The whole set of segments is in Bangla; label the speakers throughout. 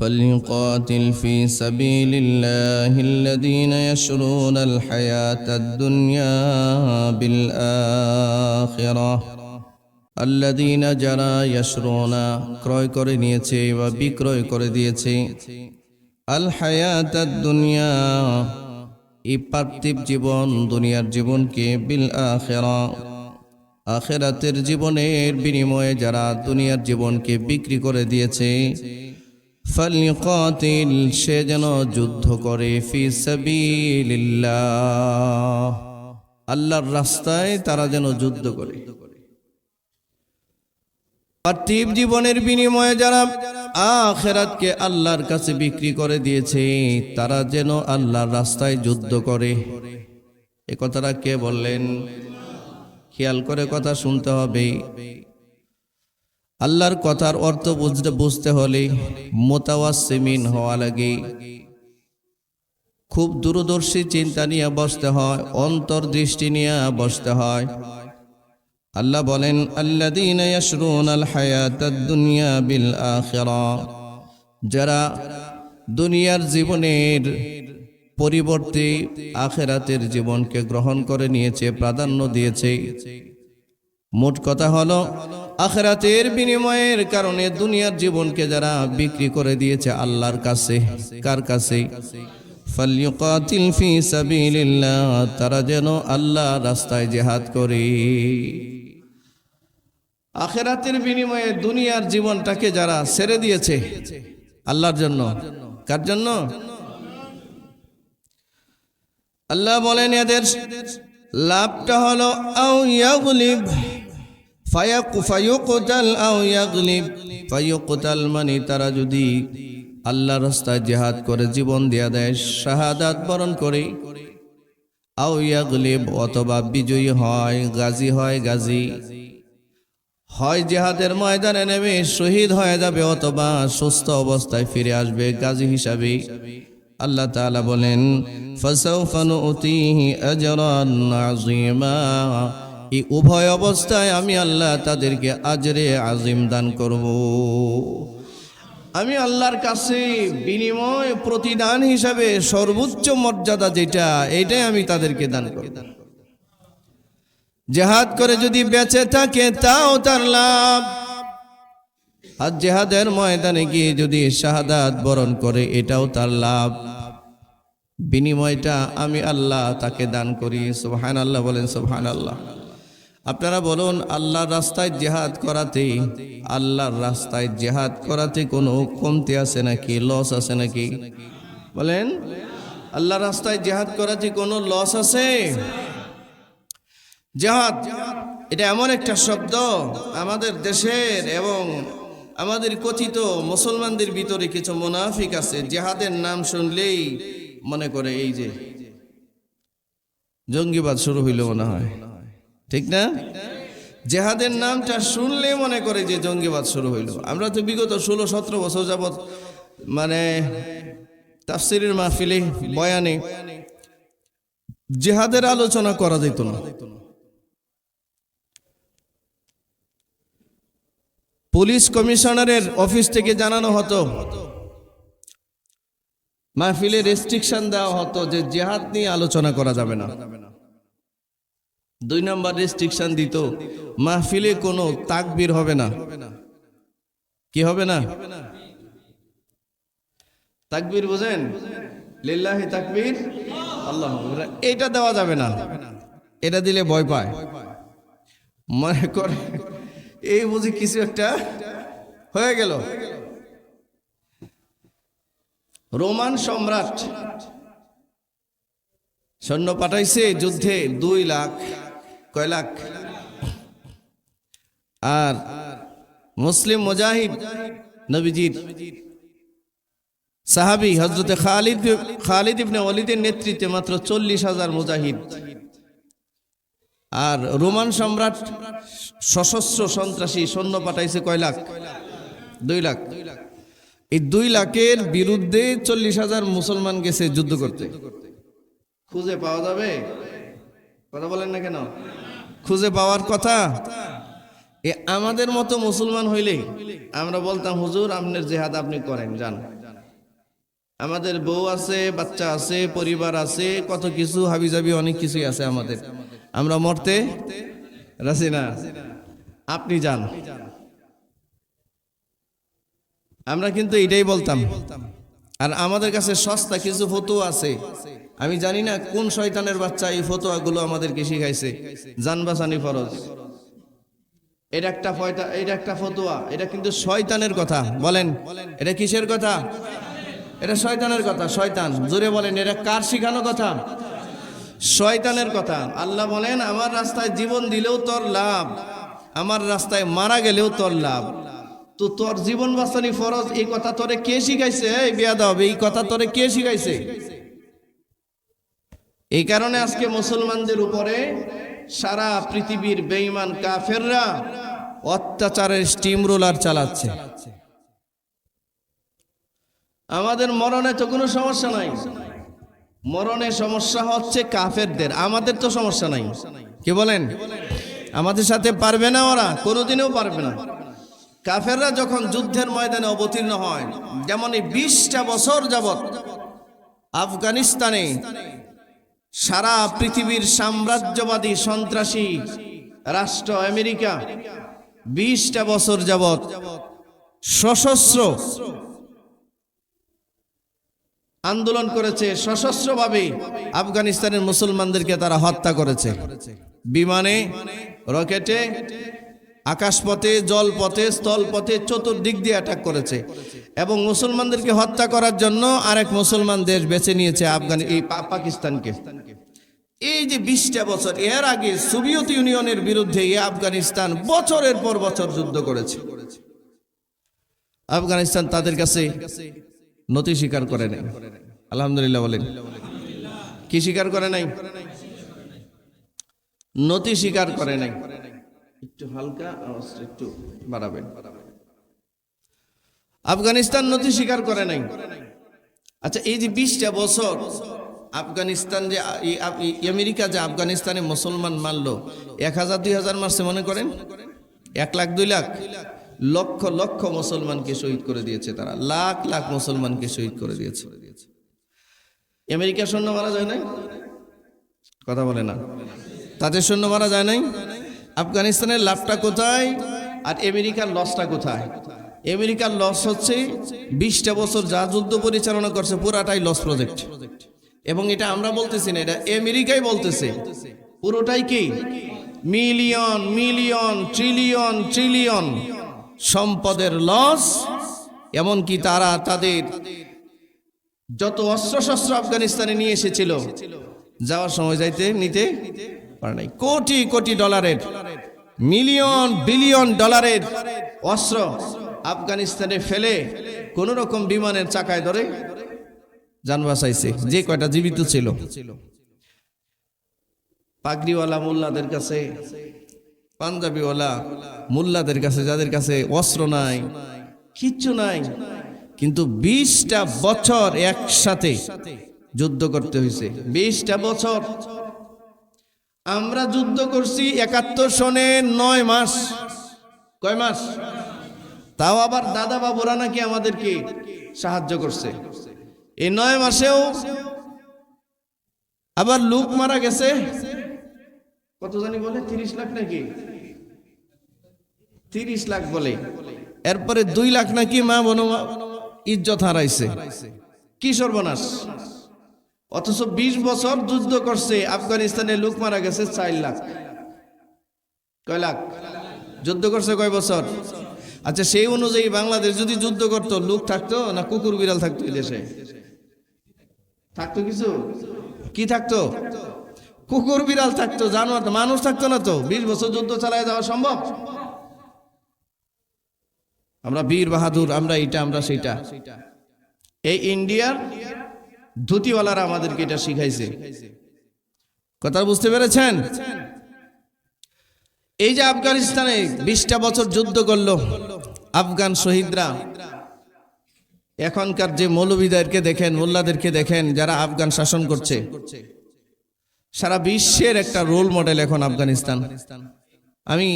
Speaker 1: فليقاتل في سبيل الله الذين يشرون الحياة الدنيا بالآخرة الذين যারা ইয়াশরুনা ক্রয় করে নিয়েছে বা বিক্রয় করে দিয়েছে আল হায়াত দুনিয়া এই পার্থিব জীবন দুনিয়ার জীবনকে বিল আখেরা আখেরাতের জীবনের বিনিময়ে যারা দুনিয়ার জীবনকে বিক্রি করে দিয়েছে ফালিকাতিল, সে যেন যুদ্ধ করে ফি সাবিলিল্লাহ। আল্লাহর রাস্তায় তারা যেন যুদ্ধ করে। পার্থিব জীবনের বিনিময়ে যারা আখেরাতকে আল্লাহর কাছে বিক্রি করে দিয়েছে, তারা যেন আল্লাহর রাস্তায় যুদ্ধ করে। এ কথাটা কে বললেন? খেয়াল করে কথা শুনতে হবে। আল্লাহর কথার অর্থ বুঝতে বুঝতে হলে মোতাওয়াসিমিন হওয়া লাগে। খুব দূরদর্শী চিন্তা নিয়ে বসতে হয়, অন্তর্দৃষ্টি নিয়ে বসতে হয়। আল্লাহ বলেন দুনিয়া বিল আখিরা যারা দুনিয়ার জীবনের পরিবর্তে আখেরাতের জীবনকে গ্রহণ করে নিয়েছে, প্রাধান্য দিয়েছে। মোট কথা হলো, আখেরাতের বিনিময়ের কারণে দুনিয়ার জীবনকে যারা বিক্রি করে দিয়েছে আল্লাহর কাছে, কার কাছে? তারা যেন আল্লাহ রাস্তায় জেহাদ করে। আখেরাতের বিনিময়ে দুনিয়ার জীবনটাকে যারা ছেড়ে দিয়েছে, আল্লাহর জন্য, কার জন্য? আল্লাহ বলেন এদের লাভটা হলো ফায়াক ফায়ুকতাল আও ইয়াগলিব। ফায়ুকতাল মানে তারা যদি আল্লাহ রাস্তায় জেহাদ করে, জীবন দেয়া দেয়, শাহাদাত বরণ করে। আও ইয়াগলিব অথবা বিজয়ী হয়, গাজী হয় গাজী। হয় জেহাদের ময়দানে নেমে শহীদ হয়ে যাবে অথবা সুস্থ অবস্থায় ফিরে আসবে, গাজী হিসাবে। আল্লাহ তাআলা বলেন, ফাসাউফা নুতিহি আজরান আযীমা। এই উভয় অবস্থায় আমি আল্লাহ তাদেরকে আজরে আজিম দান করব। আমি আল্লাহর কাছে বিনিময় প্রতিদান হিসাবে সর্বোচ্চ মর্যাদা যেটা, এটাই আমি তাদেরকে দান করব। জেহাদ করে যদি বেঁচে থাকে, তাও তার লাভ। আর জেহাদের ময়দানে গিয়ে যদি শাহাদাত বরণ করে, এটাও তার লাভ। বিনিময়টা আমি আল্লাহ তাকে দান করি। সুবহান আল্লাহ বলেন সুবহান আল্লাহ আপনারা বলুন, আল্লাহর রাস্তায় জেহাদ করাতে, আল্লাহর রাস্তায় জেহাদ করাতে কোনো কমতি আছে নাকি লস আছে নাকি? বলেন, আল্লাহর রাস্তায় জেহাদ করাতে কোনো লস আছে? জেহাদ, এটা এমন একটা শব্দ আমাদের দেশের এবং আমাদের কথিত মুসলমানদের ভিতরে কিছু মুনাফিক আছে, জেহাদের নাম শুনলেই মনে করে এই যে জঙ্গিবাদ শুরু হইল মনে হয়। ঠিক না? জেহাদের নামটা শুনলে মনে করে যে জঙ্গিবাদ শুরু হইল। আমরা তো বিগত ষোলো, সতেরো বছর যাবৎ মানে তাফসিরের মাহফিলে, বয়ানে জেহাদের আলোচনা করা যেত না। পুলিশ কমিশনারের অফিস থেকে জানানো হতো, মাহফিলে রেস্ট্রিকশন দেওয়া হতো যে জেহাদ নিয়ে আলোচনা করা যাবে না। দুই নম্বর রেস্ট্রিকশন দিত, মাহফিলে কোনো তাকবির হবে না। কি হবে না? তাকবির বুঝেন? লিল্লাহি তাকবির। আল্লাহ এটা দেওয়া যাবে না। এটা দিলে ভয় পায়। মনে করে, এই বুঝি কিছু একটা হয়ে গেল। রোমান সম্রাট সৈন্য পাঠাইছে যুদ্ধে দুই লাখ কয় লাখ? আর মুসলিম মুজাহিদ নবীজির সাহাবি হজরতে খালিদ খালিদ ইবনে ওয়ালিদের নেতৃত্বে মাত্র চল্লিশ হাজার মুজাহিদ। আর রোমান সম্রাট সশস্ত্র সন্ত্রাসী সৈন্য পাঠাইছে কয় লাখ? দুই লাখ। এই দুই লাখের বিরুদ্ধে চল্লিশ হাজার মুসলমান গেছে যুদ্ধ করতে। খুঁজে পাওয়া যাবে? কথা বলেন না কেন? খুঁজে পাওয়ার কথা? এ আমাদের মতো মুসলমান হইলে আমরা বলতাম, হুজুর আপনার জেহাদ আপনি করেন, যান। আমাদের বউ আছে, বাচ্চা আছে, পরিবার আছে, কত কিছু, হাবিজাবি অনেক কিছুই আছে আমাদের। আমরা মরতে রাসি না। আপনি যান। আমরা কিন্তু এটাই বলতাম। আর আমাদের কাছে সস্তা কিছু ফটো আছে। আমি জানি না কোন শয়তানের বাচ্চা এই ফতোয়াগুলো আমাদেরকে শিখাইছে। জানবাসানি ফরজ। এটা একটা ফয়তা, এটা একটা ফতোয়া। এটা কিন্তু শয়তানের কথা। বলেন, এটা কিসের কথা? এটা শয়তানের কথা, শয়তান। জোরে বলেন, এটা কার শিখানো কথা? শয়তানের কথা। আল্লাহ বলেন, আমার রাস্তায় জীবন দিলেও তোর লাভ, আমার রাস্তায় মারা গেলেও তোর লাভ। তো তোর জীবন বাঁচানি ফরজ, এই কথা তোরে কে শিখাইছে? এই বিয়াদব এই কথা তোরে কে শিখাইছে? এই কারণে আজকে মুসলমানদের উপরে সারা পৃথিবীর বেঈমান কাফেররা অত্যাচারের স্টিম রোলার চালাচ্ছে। আমাদের মরণে তো কোনো সমস্যা নাই। মরণে সমস্যা হচ্ছে কাফেরদের, আমাদের তো সমস্যা নাই। কি বলেন? আমাদের সাথে পারবে না ওরা, কোনোদিনও পারবে না। কাফেররা যখন যুদ্ধের ময়দানে অবতীর্ণ হয় যেমন এই বিশটা বছর যাবৎ আফগানিস্তানে সারা পৃথিবীর সাম্রাজ্যবাদী সন্ত্রাসী রাষ্ট্র আমেরিকা বিশটা বছর যাবৎ সশস্ত্র আন্দোলন করেছে। সশস্ত্রভাবে আফগানিস্তানের মুসলমানদেরকে তারা হত্যা করেছে। বিমানে, রকেটে আকাশপথে, জলপথে, স্থলপথে চতুর্দিক দিয়ে অ্যাটাক করেছে। এবং মুসলমানদেরকে হত্যা করার জন্য আরেক মুসলমান দেশ বেছে নিয়েছে আফগান, এই পাকিস্তানকে। এই যে বিশটা বছর, এর আগে সোভিয়েত ইউনিয়নের বিরুদ্ধে আফগানিস্তান বছরের পর বছর যুদ্ধ করেছে। আফগানিস্তান তাদের কাছে নতি স্বীকার করে নাই। আলহামদুলিল্লাহ বলেন। কি স্বীকার করে নাই? নতি স্বীকার করে নাই। একটু হালকা, আওয়াজটা একটু বাড়াবেন। আফগানিস্তান নতি স্বীকার করে নাই। আচ্ছা এই যে বিশটা বছর আফগানিস্তান যে আমেরিকা যে আফগানিস্তানে মুসলমান মারলো, এক হাজার, দুই হাজার মারছে, মনে করেন? এক লাখ, দুই লাখ। লক্ষ লক্ষ মুসলমানকে শহীদ করে দিয়েছে তারা। লাখ লাখ মুসলমানকে শহীদ করে দিয়েছে। আমেরিকার সৈন্য মারা যায় নাই? কথা বলে না। তাদের সৈন্য মারা যায় নাই? আফগানিস্তানের লাভটা কোথায়? আর আমেরিকার লসটা কোথায়? আমেরিকার লস হচ্ছে বিশটা বছর যা যুদ্ধ পরিচালনা করছে, পুরাটাই লস প্রজেক্ট এবং এটা আমরা বলতেছি না, এটা আমেরিকাই বলতেছে। পুরোটাই কি? মিলিয়ন মিলিয়ন, ট্রিলিয়ন ট্রিলিয়ন সম্পদের লস এমনকি তারা তাদের যত অস্ত্রশস্ত্র আফগানিস্তানে নিয়ে এসেছিল, যাওয়ার সময় যাইতে, নিতে পারে নাই। কোটি কোটি ডলারের, মিলিয়ন বিলিয়ন ডলারের অস্ত্র আফগানিস্তানে ফেলে কোন রকম বিমানের চাকায় ধরে যান বাঁচাইছে। যে কয়টা জীবিত ছিল। পাগড়িওয়ালা মোল্লাদের কাছে, পাঞ্জাবিওয়ালা মোল্লাদের কাছে, যাদের কাছে অস্ত্র নাই, কিচ্ছু নাই, কিন্তু বিশটা বছর একসাথে যুদ্ধ করতে হয়েছে। বিশটা বছর আমরা যুদ্ধ করছি একাত্তর সনে নয় মাস। কয় মাস? তাও আবার দাদা বাবুরা নাকি আমাদেরকে সাহায্য করছে। এই নয় মাসেও আবার লোক মারা গেছে। কত জানি বলে? তিরিশ লাখ নাকি? তিরিশ লাখ বলে। এরপরে দুই লাখ নাকি মা বনু ইজ্জত হারাইছে। কি সর্বনাশ? অথচ বিশ বছর যুদ্ধ করছে। আফগানিস্তানে লোক মারা গেছে চার লাখ। কয় লাখ? যুদ্ধ করছে কয় বছর? আচ্ছা সেই অনুযায়ী বাংলাদেশ যদি যুদ্ধ করতো, লোক থাকতো না কুকুর বিড়াল থাকতো এই দেশে? থাকতো কিছু? কি থাকতো? কুকুর বিড়াল থাকতো, জানোয়ার মানুষ থাকতো না তো। বিশ বছর যুদ্ধ চালায় যাওয়া সম্ভব? আমরা বীর বাহাদুর, আমরা এটা আমরা সেটা এই ইন্ডিয়ার ধুতিওয়ালারা আমাদেরকে এটা শিখাইছে। কথা বুঝতে পেরেছেন? এই যে আফগানিস্তানে বিশটা বছর যুদ্ধ করল আফগান শহীদরা, এখনকার যে মৌলবিদারকে দেখেন, মোল্লাদেরকে দেখেন, যারা আফগান শাসন করছে, সারা বিশ্বের একটা রোল মডেল এখন আফগানিস্তান। আমি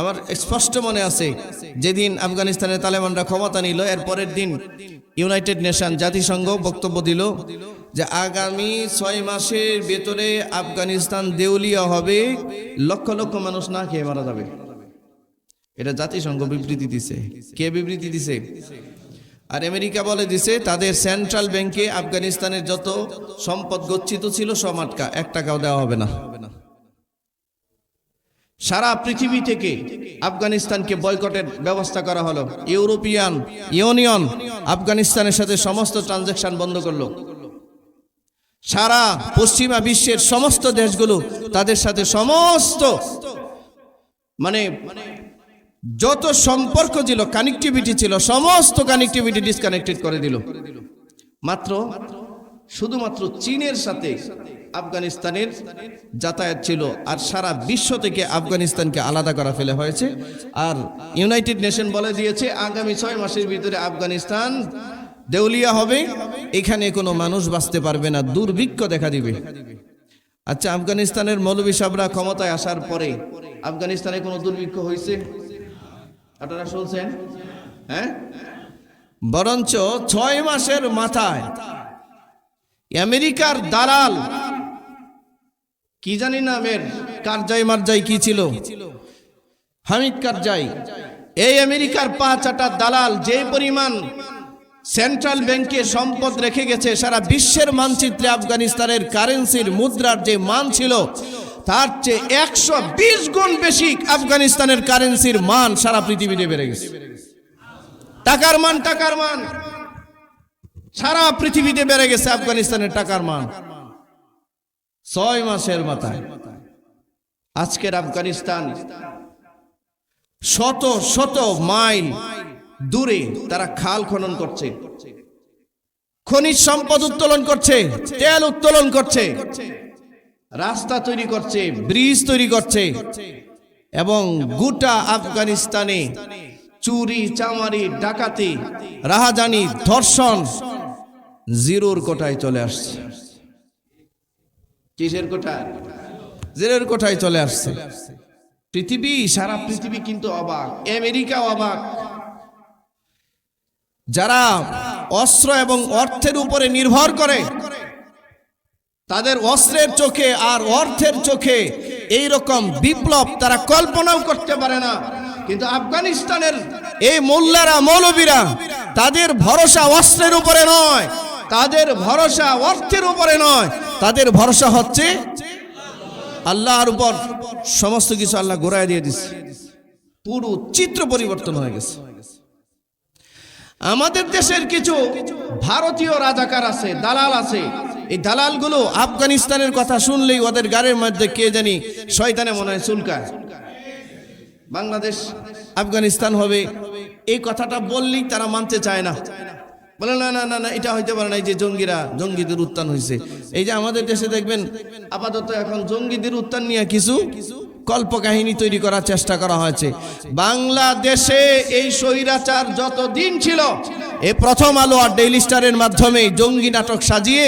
Speaker 1: আমার স্পষ্ট মনে আছে, যেদিন আফগানিস্তানের তালেবানরা ক্ষমতা নিল, এর পরের দিন ইউনাইটেড নেশন জাতিসংঘ বক্তব্য দিল যে আগামী ছয় মাসের ভেতরে আফগানিস্তান দেউলিয়া হবে, লক্ষ লক্ষ মানুষ না খেয়ে মারা যাবে। এটা জাতিসংঘ বিবৃতি দিছে। কে বিবৃতি দিছে? আর আমেরিকা বলে দিছে, তাদের সেন্ট্রাল ব্যাংকে আফগানিস্তানের যত সম্পদ গচ্ছিত ছিল, সব আটকা, এক টাকাও দেওয়া হবে না। সারা পৃথিবী থেকে আফগানিস্তানকে বয়কটের ব্যবস্থা করা হলো। ইউরোপিয়ান ইউনিয়ন আফগানিস্তানের সাথে সমস্ত ট্রানজেকশন বন্ধ করল। সারা পশ্চিমা বিশ্বের সমস্ত দেশগুলো তাদের সাথে সমস্ত মানে যত সম্পর্ক ছিল কানেক্টিভিটি ছিল, সমস্ত কানেক্টিভিটি ডিসকানেক্টেড করে দিল। মাত্র, শুধুমাত্র চীনের সাথে আফগানিস্তানের যাতায়াত ছিল আর সারা বিশ্ব থেকে আফগানিস্তানকে আলাদা করা ফেলে হয়েছে। আর ইউনাইটেড নেশন বলে দিয়েছে, আগামী ছয় মাসের ভিতরে আফগানিস্তান দেউলিয়া হবে। এখানে কোনো মানুষ বাঁচতে পারবে না, দুর্ভিক্ষ দেখা দিবে। আচ্ছা আফগানিস্তানের মৌলবী সাহরা ক্ষমতায় আসার পরে আফগানিস্তানে কোনো দুর্ভিক্ষ হয়েছে? আপনারা শুনছেন? হ্যাঁ? বরঞ্চ ছয় মাসের মাথায় আমেরিকার দালাল কি জানি নামের কারজাই মারজাই কি ছিল? হামিদ কারজাই। এই আমেরিকার পাঁচ আটা দালাল যে পরিমাণ সেন্ট্রাল ব্যাংকে সম্পদ রেখে গেছে, সারা বিশ্বের মানচিত্রে আফগানিস্তানের কারেন্সির মুদ্রার যে মান ছিল, তার চেয়ে একশো বিশ গুণ বেশি আফগানিস্তানের কারেন্সির মান সারা পৃথিবীতে বেড়ে গেছে। টাকার মান টাকার মান, সারা পৃথিবীতে বেড়ে গেছে আফগানিস্তানের টাকার মান। ছয় মাসের মাথায়। আজকের আফগানিস্তান শত শত মাইল দূরে তারা খাল খনন করছে। খনিজ সম্পদ উত্তোলন করছে, তেল উত্তোলন করছে, রাস্তা তৈরি করছে, ব্রিজ তৈরি করছে এবং গোটা আফগানিস্তানে চুরি, চামারি, ডাকাতি, রাহাজানি, ধর্ষণ জিরোর কোটায় চলে আসছে। কিসের কোটায় জিরোর কোটায় চলে আসছে। পৃথিবী, সারা পৃথিবী কিন্তু অবাক। আমেরিকা অবাক। যারা অস্ত্র এবং অর্থের উপরে নির্ভর করে, তাদের অস্ত্রের চোখে আর অর্থের চোখে এই রকম বিপ্লব তারা কল্পনাও করতে পারে না। কিন্তু আফগানিস্তানের এই মোল্লারা, মৌলবীরা তাদের ভরসা অস্ত্রের উপরে নয়। তাদের ভরসা অর্থের উপরে নয়। তাদের ভরসা হচ্ছে আল্লাহর উপর সমস্ত কিছু আল্লাহ গোড়ায় দিয়ে দিচ্ছে পুরো চিত্র পরিবর্তন হয়ে গেছে। আমাদের দেশের কিছু ভারতীয় রাজাকার আছে, দালাল আছে। এই দালালগুলো আফগানিস্তানের কথা শুনলেই ওদের গাড়ির মধ্যে কে জানি শয়তানে মনে হয় চুলকায়। বাংলাদেশ, আফগানিস্তান হবে, এই কথাটা বললেই তারা মানতে চায় না। বলে, না না না না, এটা হইতে পারে না, এই যে জঙ্গিরা, জঙ্গিদের উত্থান হয়েছে এই যে আমাদের দেশে দেখবেন, আপাতত এখন জঙ্গিদের উত্থান নিয়ে কিছু কল্প কাহিনী তৈরি করার চেষ্টা করা হয়েছে। বাংলাদেশে এই স্বৈরাচার যত দিন ছিল, এ প্রথম আলো আর ডেইলি স্টারের মাধ্যমে জঙ্গি নাটক সাজিয়ে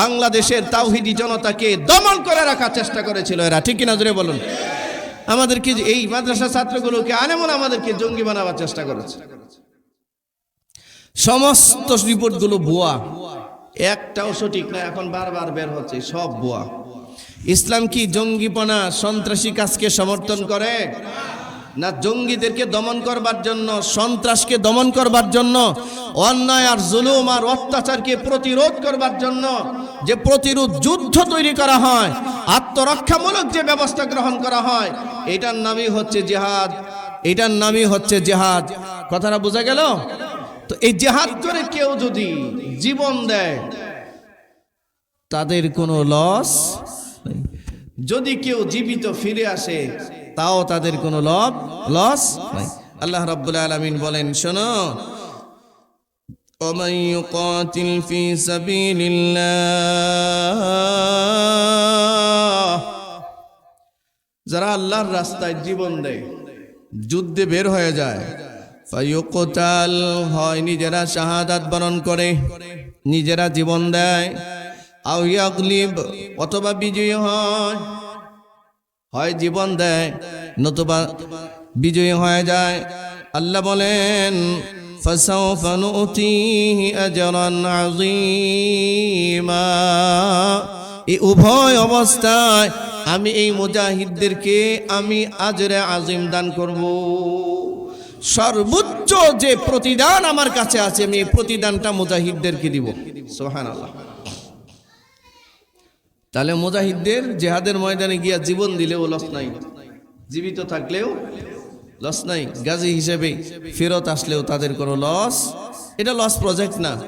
Speaker 1: বাংলাদেশের তাওহিদি জনতাকে দমন করে রাখার চেষ্টা করেছিল এরা। ঠিক কিনা জুড়ে বলুন? আমাদেরকে এই মাদ্রাসা ছাত্রগুলোকে আনেমন আমাদেরকে জঙ্গি বানাবার চেষ্টা করেছে। সমস্ত রিপোর্টগুলো ভুয়া। একটাও সঠিক না এখন বারবার বের হচ্ছে সব ভুয়া। ইসলাম কি জঙ্গিপনা সন্ত্রাসী কাজকে সমর্থন করে? না জঙ্গিদেরকে দমন করবার জন্য সন্ত্রাসকে দমন করবার জন্য অন্যায় আর জুলুম আর অত্যাচারকে প্রতিরোধ করবার জন্য যে প্রতিরোধ যুদ্ধ তৈরি করা হয় আত্মরক্ষামূলক যে ব্যবস্থা গ্রহণ করা হয় এটার নামই হচ্ছে জেহাদ। এটার নামই হচ্ছে জেহাদ। কথাটা বোঝা গেল? তো এই জেহাদ করে কেউ যদি জীবন দেয় তাদের কোনো লস নেই। যদি কেউ জীবিত ফিরে আসে তাও তাদের কোনো লব লস নাই আল্লাহ রাব্বুল আলামিন বলেন শোনো ومن يقاتل في سبيل الله যারা আল্লাহর রাস্তায় জীবন দেয় যুদ্ধে বের হয়ে যায় ফায়ুকতাল হয় নিজেরা শাহাদাত বরণ করে নিজেরা জীবন দেয় আউ ইয়াগলিব অথবা বিজয়ী হয় হয় জীবন দেয় নতুবা বিজয়ী হয়ে যায় আল্লাহ বলেন فسوف نؤتيه أجرا عظيما এই উভয় অবস্থায় আমি এই মুজাহিদদেরকে আমি আজরে আজিম দান করব সর্বোচ্চ যে প্রতিদান আমার কাছে আছে, আমি এই প্রতিদানটা মুজাহিদদেরকে দিব। সোহান আল্লাহ তাহলে মুজাহিদদের জেহাদের ময়দানে গিয়া জীবন দিলেও লস নাই। জীবিত থাকলেও লস নাই। গাজী হিসেবে ফেরত আসলেও তাদের কোনো লস। এটা লস প্রজেক্ট না।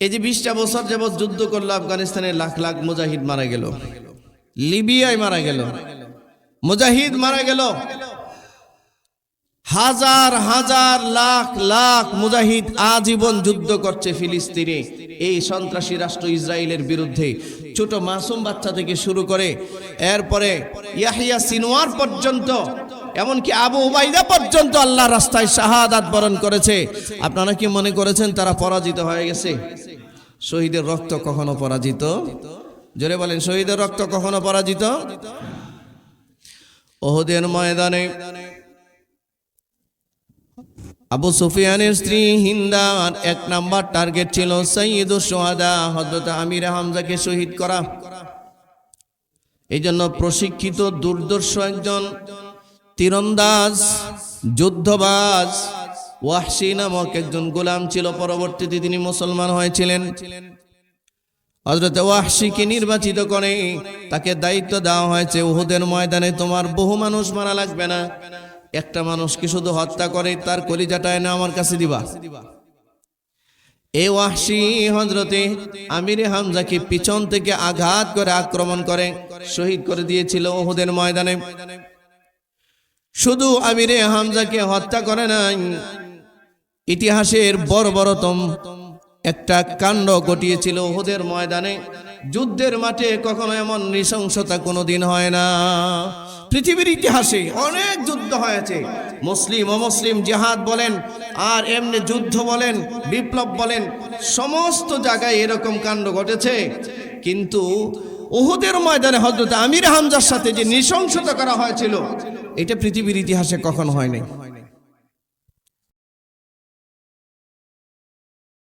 Speaker 1: এই যে বিশটা বছর যাবৎ যুদ্ধ করল আফগানিস্তানে, লাখ লাখ মুজাহিদ মারা গেল। লিবিয়ায় মারা গেল। মুজাহিদ মারা গেল। হাজার হাজার, লাখ লাখ মুজাহিদ আজীবন যুদ্ধ করছে ফিলিস্তিনে। এই সন্ত্রাসী রাষ্ট্র ইসরায়েলের বিরুদ্ধে। ছোট মাসুম বাচ্চা থেকে শুরু করে, এরপরে ইয়াহিয়া সিনোয়ার পর্যন্ত, এমনকি আবু উবাইদা পর্যন্ত আল্লাহ রাস্তায় শাহাদাত বরণ করেছে। আপনারা কি মনে করেছেন তারা পরাজিত হয়ে গেছে? শহীদের রক্ত কখনো পরাজিত? জোরে বলেন, শহীদের রক্ত কখনো পরাজিত? ওহদের ময়দানে আবু সুফিয়ানের স্ত্রী হিন্দার এক নাম্বার টার্গেট ছিল সৈয়দুল সোহাদা হজরত আমির হামজাকে শহীদ করা। এই জন্য প্রশিক্ষিত, দুর্দর্শ একজন তীরন্দাজ, যুদ্ধবাজ ওয়াহসি নামক একজন গোলাম ছিল। পরবর্তীতে তিনি মুসলমান হয়েছিলেন। হজরত ওয়াহসিকে নির্বাচিত করে তাকে দায়িত্ব দেওয়া হয়েছে। উহুদের ময়দানে তোমার বহু মানুষ মারা লাগবে না। একটা মানুষকে শুধু হত্যা করে, তার কলিজাটা এনে আমার কাছে দিবা? এই ওয়াহসি হজরতে আমির হামজাকে পিছন থেকে আঘাত করে আক্রমণ করে, শহীদ করে দিয়েছিল ওহুদের ময়দানে। শুধু আমিরে হামজাকে হত্যা করে নাই, ইতিহাসের বড় বড়তম একটা কাণ্ড ঘটিয়েছিল ওহুদের ময়দানে। যুদ্ধের মাঠে কখনো এমন নৃশংসতা কোনোদিন হয় না। পৃথিবীর ইতিহাসে অনেক যুদ্ধ হয়েছে। মুসলিম, অমুসলিম জেহাদ বলেন, আর এমনি যুদ্ধ বলেন, বিপ্লব বলেন, সমস্ত জায়গায় এরকম কাণ্ড ঘটেছে। কিন্তু ওহুদের ময়দানে হজরত আমির হামজার সাথে যে নৃশংসতা করা হয়েছিল, এটা পৃথিবীর ইতিহাসে কখনো হয়নি।